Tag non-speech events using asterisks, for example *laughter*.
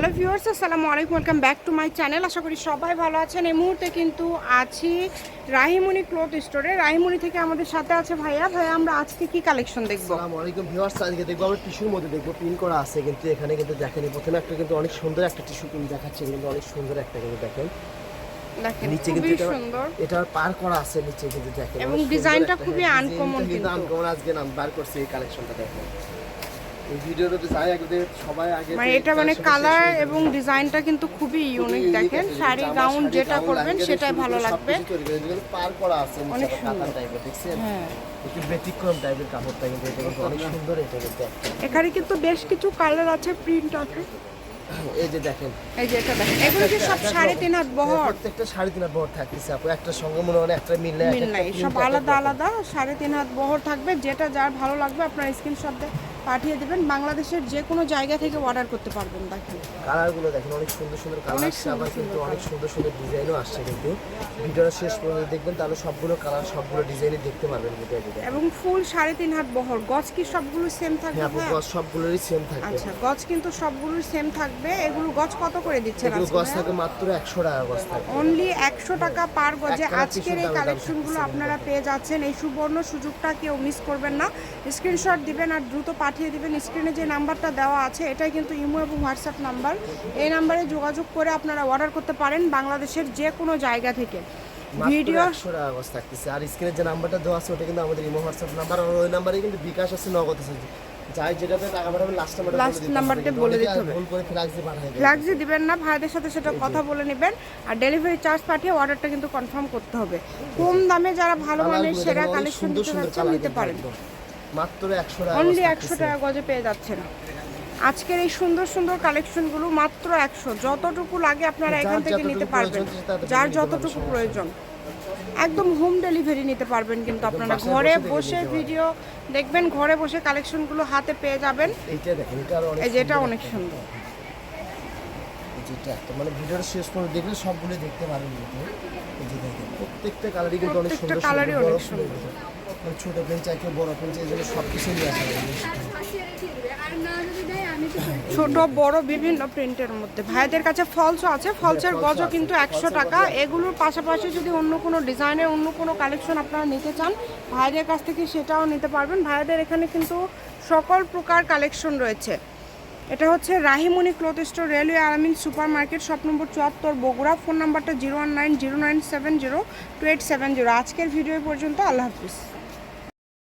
Hello viewers আসসালামু আলাইকুম। Welcome back to my channel আশা করি সবাই ভালো আছেন। এই মুহূর্তে কিন্তু আছি রাহিমণি ক্লথ স্টোরে রাহিমণি থেকে আমাদের সাথে আছে ভাইয়া। ভাইয়া আমরা আজকে কি কালেকশন দেখব? আসসালামু আলাইকুম ভিউয়ার্স। আজকে দেখব আমরা টিস্যুর মধ্যে দেখব। পিন করা আছে কিন্তু এখানে কিন্তু দেখেন। প্রথমে একটা কিন্তু অনেক সুন্দর একটা টিস্যু পিন দেখাচ্ছে কিন্তু অনেক সুন্দর একটা কিন্তু দেখেন। নিচে কিন্তু এটা সুন্দর। এটা পার করা আছে নিচে কিন্তু দেখেন। এবং ডিজাইনটা খুবই ডিজাইনটা কিন্তু। আনকমন আজকে নাম বার করছে এই কালেকশনটা দেখেন। মানে এটা মানে কালার এবং ডিজাইনটা কিন্তু খুবই ইউনিক দেখেন শাড়ি গাউন যেটা করবেন সেটাই ভালো লাগবে। সবকিছু তৈরি করে যেগুলো পার করা আছে অনেক সুন্দর। টাইপের দেখছেন? হ্যাঁ। একটু ব্যতিক্রম টাইপের কাপড়টা কিন্তু এটা কিন্তু অনেক *laughs* সুন্দর এটা কিন্তু এখানে কিন্তু বেশ কিছু কালার আছে প্রিন্ট আছে। এই যে দেখেন। এই যে এটা দেখেন এগুলো কি সব সাড়ে তিন হাত বহর? প্রত্যেকটা সাড়ে তিন হাত বহর থাকতেছে আপু একটা সঙ্গে মনে হয় একটা মিল মিল নাই সব আলাদা আলাদা সাড়ে তিন হাত বহর থাকবে যেটা যার ভালো লাগবে আপনার স্ক্রিনশট দিয়ে পাঠিয়ে দেবেন। বাংলাদেশের যে কোনো জায়গা থেকে অর্ডার করতে পারবেন দেখেন। কালারগুলো দেখেন অনেক সুন্দর সুন্দর কালার আসছে আবার কিন্তু অনেক সুন্দর সুন্দর ডিজাইনও আসছে কিন্তু। ভিডিওটা শেষ পর্যন্ত দেখবেন তাহলে সবগুলো কালার সবগুলো ডিজাইনই দেখতে পারবেন ভিডিওতে এবং ফুল সাড়ে তিন হাত বহর। গজ কি সবগুলো সেম থাকবে? হ্যাঁ আপু গজ সবগুলোরই সেম থাকবে। আচ্ছা গজ কিন্তু সবগুলোর সেম থাকবে। এগুলো গজ কত করে দিচ্ছেন এগুলো গজ থাকে মাত্র একশো টাকা গজ থাকে। অনলি একশো টাকা পার গজে আজকের এই কালেকশনগুলো আপনারা পেয়ে যাচ্ছেন। এই সুবর্ণ সুযোগটা কেউ মিস করবেন না। স্ক্রিনশট দিবেন আর দ্রুত পাঠিয়ে দিবেন। স্ক্রিনে যে নাম্বারটা দেওয়া আছে এটাই কিন্তু ইমো এবং হোয়াটসঅ্যাপ নাম্বার। এই নাম্বারে যোগাযোগ করে আপনারা অর্ডার করতে পারেন বাংলাদেশের যে কোনো জায়গা থেকে। ভিডিও থাকতেছে। আর স্ক্রিনে যে নাম্বারটা দেওয়া আছে ওটা কিন্তু আমাদের ইমো হোয়াটসঅ্যাপ নাম্বার। আর ওই নাম্বারে কিন্তু বিকাশ আছে নগদ আছে। যাই যেটাতে টাকা পাঠাবে লাস্ট নাম্বারটা Last নাম্বারটা বলে দিতে হবে। ভুল করে ফ্লাক্স দিয়ে ফ্ল্যাক্সি দিবেন না ভাইদের সাথে সেটা কথা বলে নেবেন। আর ডেলিভারি চার্জ পাঠিয়ে অর্ডারটা কিন্তু কনফার্ম করতে হবে। কম দামে যারা ভালো মানের সেরা কালেকশন নিতে পারেন। মাত্র একশো টাকা অনলি একশো টাকা গজে পেয়ে যাচ্ছেন আজকের এই সুন্দর সুন্দর কালেকশনগুলো মাত্র একশো। যতটুকু লাগে আপনারা এখান থেকে নিতে পারবেন। যার যতটুকু প্রয়োজন। একদম হোম ডেলিভারি নিতে পারবেন কিন্তু আপনারা। ঘরে বসে ভিডিও দেখবেন ঘরে বসে কালেকশনগুলো হাতে পেয়ে যাবেন। এই যে এটা সুন্দর অনেক সুন্দর। একটা মানে ভিডিওর শেষ পর্যন্ত দেখলে সবগুলো দেখতে পারবেন প্রত্যেকটা কালারই কিন্তু অনেক সুন্দর কালারই অনেক বড় মানে ছোট পেন চাই কেউ বড় পেন চাই জন্য সব কিছু নিয়ে আসা ছোট বড় বিভিন্ন প্রিন্টের মধ্যে। ভাইদের কাছে ফলসও আছে। ফলসের গজও কিন্তু একশো টাকা। এগুলোর পাশাপাশি যদি অন্য কোনো ডিজাইনের অন্য কোনো কালেকশন আপনারা নিতে চান ভাইদের কাছ থেকে সেটাও নিতে পারবেন। ভাইদের এখানে কিন্তু সকল প্রকার কালেকশন রয়েছে। এটা হচ্ছে Rahimoni cloth store railway Aramin super market shop number চুয়াত্তর বগুড়া। ফোন নাম্বারটা zero one nine zero nine seven zero two eight seven zero আজকের ভিডিও পর্যন্ত। আল্লাহ হাফিজ।